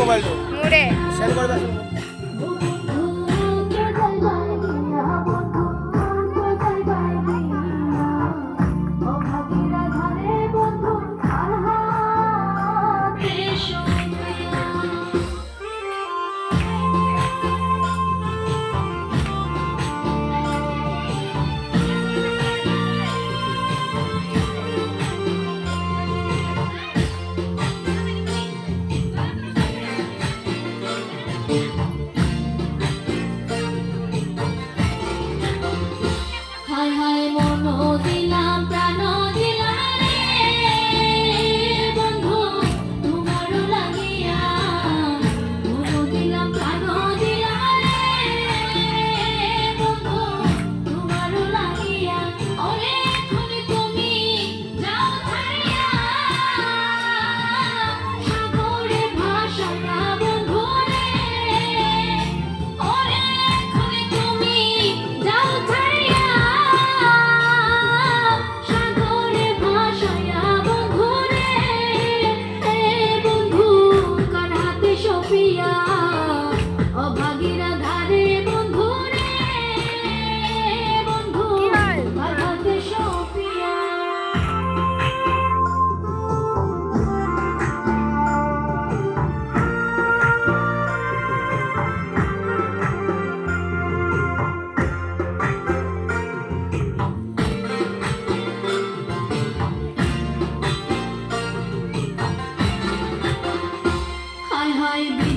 মোবাইলটো? মোৰে you.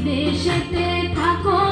দেশেতে থাকো